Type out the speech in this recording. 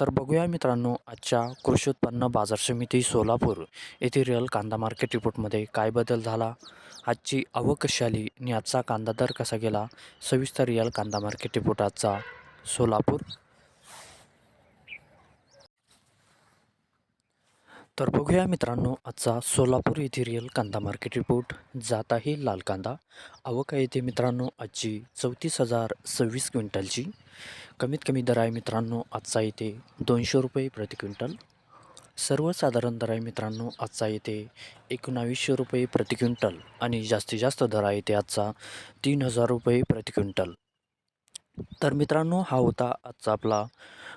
तर बघूया मित्रांनो आजच्या कृषी उत्पन्न बाजार समिती सोलापूर येथे रिअल कांदा मार्केट रिपोर्टमध्ये काय बदल झाला? आजची आवक कशी आली आणि आजचा कांदा दर कसा गेला? सविस्तर रिअल कांदा मार्केट रिपोर्ट आजचा सोलापूर. तर बघूया मित्रांनो आजचा सोलापूर येथे रिअल कांदा मार्केट रिपोर्ट जात आहे लाल कांदा. आवक आहे येथे मित्रांनो आजची चौतीस हजार सव्वीस क्विंटलची. कमीत कमी दर आहे मित्रांनो आजचा येथे दोनशे रुपये प्रति क्विंटल. सर्वसाधारण दर आहे मित्रांनो आजचा येथे एकोणावीसशे रुपये प्रति क्विंटल. आणि जास्तीत जास्त दर आहे ते आजचा तीन हजार रुपये प्रति क्विंटल. तर मित्रांनो हा होता आजचा आपला